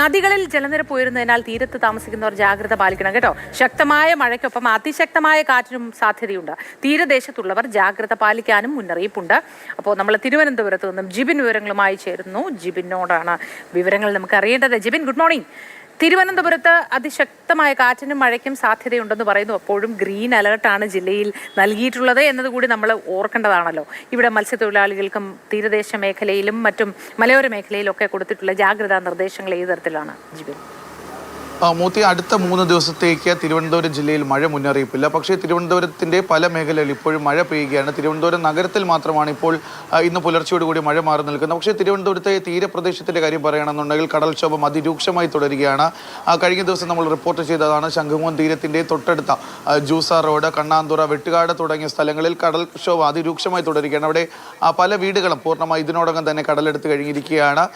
നദികളിൽ ജലനിരപ്പ് ഉയരുന്നതിനാൽ തീരത്ത് താമസിക്കുന്നവർ ജാഗ്രത പാലിക്കണം കേട്ടോ. ശക്തമായ മഴയ്ക്കൊപ്പം അതിശക്തമായ കാറ്റിനും സാധ്യതയുണ്ട്. തീരദേശത്തുള്ളവർ ജാഗ്രത പാലിക്കാനും മുന്നറിയിപ്പുണ്ട്. അപ്പോൾ നമ്മൾ തിരുവനന്തപുരത്ത് നിന്നും ജിബിൻ വിവരങ്ങളുമായി ചേരുന്നു. ജിബിനോടാണ് വിവരങ്ങൾ നമുക്ക് അറിയേണ്ടത് ജിബിൻ ഗുഡ് മോർണിംഗ് തിരുവനന്തപുരത്ത് അതിശക്തമായ കാറ്റിനും മഴയ്ക്കും സാധ്യതയുണ്ടെന്ന് പറയുന്നു. അപ്പോഴും ഗ്രീൻ അലേർട്ടാണ് ജില്ലയിൽ നൽകിയിട്ടുള്ളത് എന്നതുകൂടി നമ്മൾ ഓർക്കേണ്ടതാണല്ലോ. ഇവിടെ മത്സ്യത്തൊഴിലാളികൾക്കും തീരദേശ മേഖലയിലും മറ്റും മലയോര മേഖലയിലൊക്കെ കൊടുത്തിട്ടുള്ള ജാഗ്രതാ നിർദ്ദേശങ്ങൾ ഏത് തരത്തിലാണ് ജിബിൻ? മൂത്തി അടുത്ത മൂന്ന് ദിവസത്തേക്ക് തിരുവനന്തപുരം ജില്ലയിൽ മഴ മുന്നറിയിപ്പില്ല. പക്ഷേ തിരുവനന്തപുരത്തിന്റെ പല മേഖലകളിൽ ഇപ്പോഴും മഴ പെയ്യുകയാണ്. തിരുവനന്തപുരം നഗരത്തിൽ മാത്രമാണ് ഇപ്പോൾ ഇന്ന് പുലർച്ചയോടുകൂടി മഴ മാറി നിൽക്കുന്നത്. പക്ഷേ തിരുവനന്തപുരത്തെ തീരപ്രദേശത്തിന്റെ കാര്യം പറയുകയാണെന്നുണ്ടെങ്കിൽ കടൽക്ഷോഭം അതിരൂക്ഷമായി തുടരുകയാണ്. കഴിഞ്ഞ ദിവസം നമ്മൾ റിപ്പോർട്ട് ചെയ്തതാണ് ശംഖുമോൻ തീരത്തിന്റെ തൊട്ടടുത്ത ജൂസ റോഡ് കണ്ണാന്തുറ വെട്ടുകാട് തുടങ്ങിയ സ്ഥലങ്ങളിൽ കടൽക്ഷോഭം അതിരൂക്ഷമായി തുടരുകയാണ്. അവിടെ പല വീടുകളും പൂർണമായി ഇതിനോടകം തന്നെ കടലെടുത്ത് കഴിഞ്ഞിരിക്കുകയാണ്.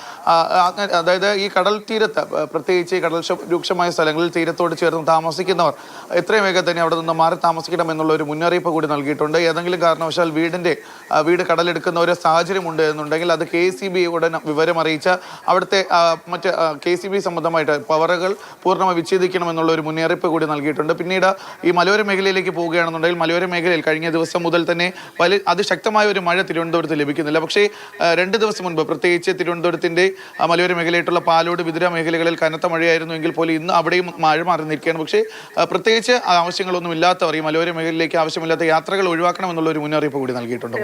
അതായത് ഈ കടൽ തീരത്ത് പ്രത്യേകിച്ച് കടൽക്ഷോഭം കടൽക്ഷോഭം രൂക്ഷമായ സ്ഥലങ്ങളിൽ തീരത്തോട് ചേർന്ന് താമസിക്കുന്നവർ എത്രയും വേഗം തന്നെ അവിടെ നിന്ന് മാറി താമസിക്കണം എന്നുള്ള ഒരു മുന്നറിയിപ്പ് കൂടി നൽകിയിട്ടുണ്ട്. ഏതെങ്കിലും കാരണവശാൽ വീടിന്റെ വീട് കടലെടുക്കുന്ന ഒരു സാഹചര്യമുണ്ട് എന്നുണ്ടെങ്കിൽ അത് കെ സി ബി ഉടൻ വിവരം അറിയിച്ച അവിടുത്തെ മറ്റ് കെ സി ബി സംബന്ധമായിട്ട് പവറുകൾ പൂർണമായി വിച്ഛേദിക്കണം എന്നുള്ള ഒരു മുന്നറിയിപ്പ് കൂടി നൽകിയിട്ടുണ്ട്. പിന്നീട് ഈ മലയോര മേഖലയിലേക്ക് പോവുകയാണെന്നുണ്ടെങ്കിൽ മലയോര മേഖലയിൽ കഴിഞ്ഞ ദിവസം മുതൽ തന്നെ വലിയ അതിശക്തമായ ഒരു മഴ തിരുവനന്തപുരത്ത് ലഭിക്കുന്നില്ല. പക്ഷേ രണ്ട് ദിവസം മുൻപ് പ്രത്യേകിച്ച് തിരുവനന്തപുരത്തിന്റെ മലയോര മേഖലയായിട്ടുള്ള പാലോട് വിതുര മേഖലകളിൽ കനത്ത മഴയായിരുന്നു എങ്കിൽ പോലും ഇന്ന് അവിടെയും മഴ മാറി നിൽക്കുകയാണ് പക്ഷേ പ്രത്യേകിച്ച് ആവശ്യങ്ങളൊന്നും ഇല്ലാത്തവർ ഈ മലയോര മേഖലയിലേക്ക് ആവശ്യമില്ലാത്ത യാത്രകൾ ഒഴിവാക്കണമെന്നുള്ള ഒരു മുന്നറിയിപ്പ് കൂടി നൽകിയിട്ടുണ്ട്